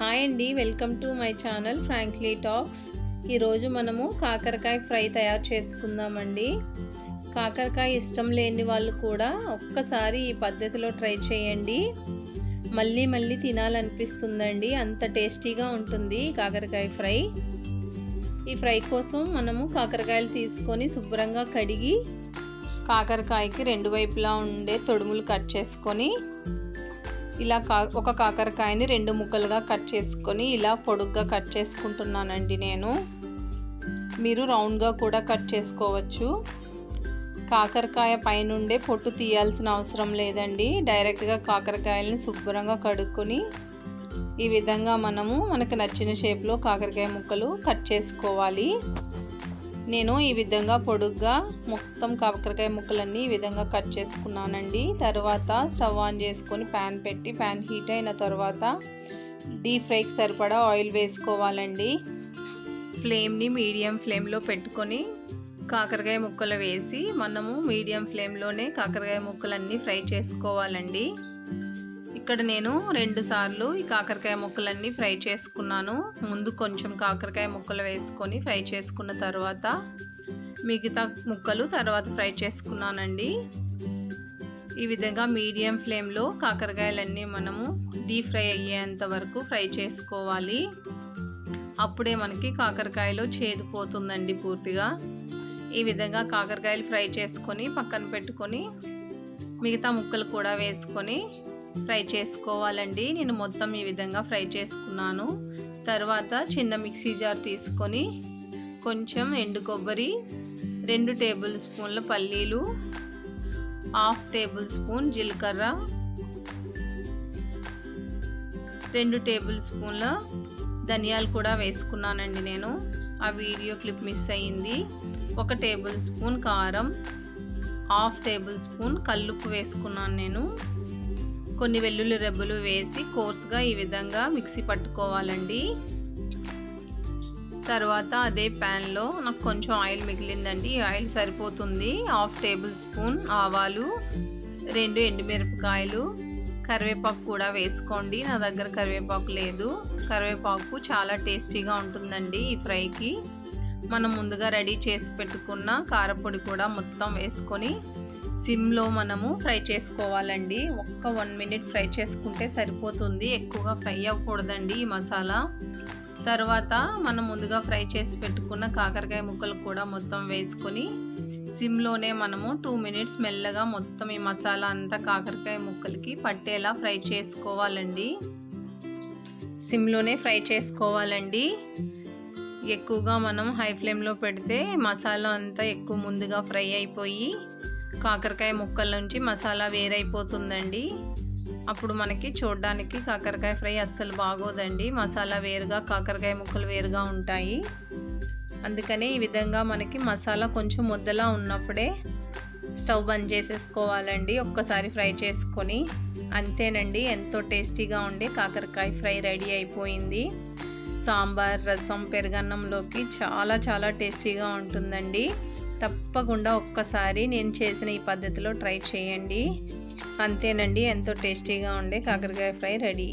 Hi అండి welcome to my channel frankly talks. ఈరోజు మనము కాకరకాయ ఫ్రై తయారు చేసుకుందామండి. కాకరకాయ ఇష్టం లేని వాళ్ళు కూడా ఒక్కసారి ఈ పద్ధతిలో ట్రై చేయండి. మళ్ళీ మళ్ళీ తినాలనిపిస్తుందండి అంత టేస్టీగా ఉంటుంది కాకరకాయ ఫ్రై. ఈ ఫ్రై కోసం మనము కాకరకాయలు తీసుకొని శుభ్రంగా కడిగి కాకరకాయకి రెండు వైపులా ఉండే తొడుములు కట్ చేసుకొని ఇలా కా ఒక కాకరకాయని రెండు ముక్కలుగా కట్ చేసుకొని ఇలా పొడుగ్గా కట్ చేసుకుంటున్నానండి నేను. మీరు రౌండ్గా కూడా కట్ చేసుకోవచ్చు. కాకరకాయ పైనుండే పొట్టు తీయాల్సిన అవసరం లేదండి. డైరెక్ట్గా కాకరకాయలని శుభ్రంగా కడుక్కొని ఈ విధంగా మనము మనకు నచ్చిన షేప్లో కాకరకాయ ముక్కలు కట్ చేసుకోవాలి. నేను ఈ విధంగా పొడుగ్గా మొత్తం కాకరకాయ ముక్కలన్నీ ఈ విధంగా కట్ చేసుకున్నానండి. తర్వాత స్టవ్ ఆన్ చేసుకొని ప్యాన్ పెట్టి ప్యాన్ హీట్ అయిన తర్వాత డీప్ ఫ్రైకి సరిపడా ఆయిల్ వేసుకోవాలండి. ఫ్లేమ్ని మీడియం ఫ్లేమ్లో పెట్టుకొని కాకరకాయ ముక్కలు వేసి మనము మీడియం ఫ్లేమ్లోనే కాకరకాయ ముక్కలన్నీ ఫ్రై చేసుకోవాలండి. ఇక్కడ నేను రెండు సార్లు ఈ కాకరకాయ ముక్కలన్నీ ఫ్రై చేసుకున్నాను. ముందు కొంచెం కాకరకాయ ముక్కలు వేసుకొని ఫ్రై చేసుకున్న తర్వాత మిగతా ముక్కలు తర్వాత ఫ్రై చేసుకున్నానండి. ఈ విధంగా మీడియం ఫ్లేమ్లో కాకరకాయలన్నీ మనము డీప్ ఫ్రై అయ్యేంత వరకు ఫ్రై చేసుకోవాలి. అప్పుడే మనకి కాకరకాయలో చేదిపోతుందండి పూర్తిగా. ఈ విధంగా కాకరకాయలు ఫ్రై చేసుకొని పక్కన పెట్టుకొని మిగతా ముక్కలు కూడా వేసుకొని ఫ్రై చేసుకోవాలండి. నేను మొత్తం ఈ విధంగా ఫ్రై చేసుకున్నాను. తర్వాత చిన్న మిక్సీ జార్ తీసుకొని కొంచెం ఎండు కొబ్బరి రెండు టేబుల్ స్పూన్ల పల్లీలు హాఫ్ టేబుల్ స్పూన్ జీలకర్ర రెండు టేబుల్ స్పూన్ల ధనియాలు కూడా వేసుకున్నానండి నేను. ఆ వీడియో క్లిప్ మిస్ అయ్యింది ఒక టేబుల్ స్పూన్ కారం హాఫ్ టేబుల్ స్పూన్ కల్లుప్పు వేసుకున్నాను నేను. కొన్ని వెల్లుల్లి రెబ్బలు వేసి కోర్స్గా ఈ విధంగా మిక్సీ పట్టుకోవాలండి. తర్వాత అదే ప్యాన్లో నాకు కొంచెం ఆయిల్ మిగిలిందండి. ఈ ఆయిల్ సరిపోతుంది. హాఫ్ టేబుల్ స్పూన్ ఆవాలు రెండు ఎండుమిరపకాయలు కరివేపాకు కూడా వేసుకోండి. నా దగ్గర కరివేపాకు లేదు. కరివేపాకు చాలా టేస్టీగా ఉంటుందండి ఈ ఫ్రైకి. మనం ముందుగా రెడీ చేసి పెట్టుకున్న కారపొడి కూడా మొత్తం వేసుకొని సిమ్లో మనము ఫ్రై చేసుకోవాలండి. ఒక్క వన్ మినిట్ ఫ్రై చేసుకుంటే సరిపోతుంది. ఎక్కువగా ఫ్రై అవ్వకూడదండి ఈ మసాలా. తర్వాత మనం ముందుగా ఫ్రై చేసి పెట్టుకున్న కాకరకాయ ముక్కలు కూడా మొత్తం వేసుకొని సిమ్లోనే మనము టూ మినిట్స్ మెల్లగా మొత్తం ఈ మసాలా అంతా కాకరకాయ ముక్కలకి పట్టేలా ఫ్రై చేసుకోవాలండి. సిమ్లోనే ఫ్రై చేసుకోవాలండి. ఎక్కువగా మనం హై ఫ్లేమ్లో పెడితే మసాలా అంతా ఎక్కువ ముందుగా ఫ్రై అయిపోయి కాకరకాయ ముక్కల నుంచి మసాలా వేరైపోతుందండి. అప్పుడు మనకి చూడడానికి కాకరకాయ ఫ్రై అస్సలు బాగోదండి. మసాలా వేరుగా కాకరకాయ ముక్కలు వేరుగా ఉంటాయి. అందుకనే ఈ విధంగా మనకి మసాలా కొంచెం ముద్దలా ఉన్నప్పుడే స్టవ్ బంద్ చేసేసుకోవాలండి. ఒక్కసారి ఫ్రై చేసుకొని. అంతేనండి ఎంతో టేస్టీగా ఉండే కాకరకాయ ఫ్రై రెడీ అయిపోయింది. సాంబార్ రసం పెరుగన్నంలోకి చాలా చాలా టేస్టీగా ఉంటుందండి. తప్పకుండా ఒక్కసారి నేను చేసిన ఈ పద్ధతిలో ట్రై చేయండి. అంతేనండి ఎంతో టేస్టీగా ఉండే కాకరకాయ ఫ్రై రెడీ.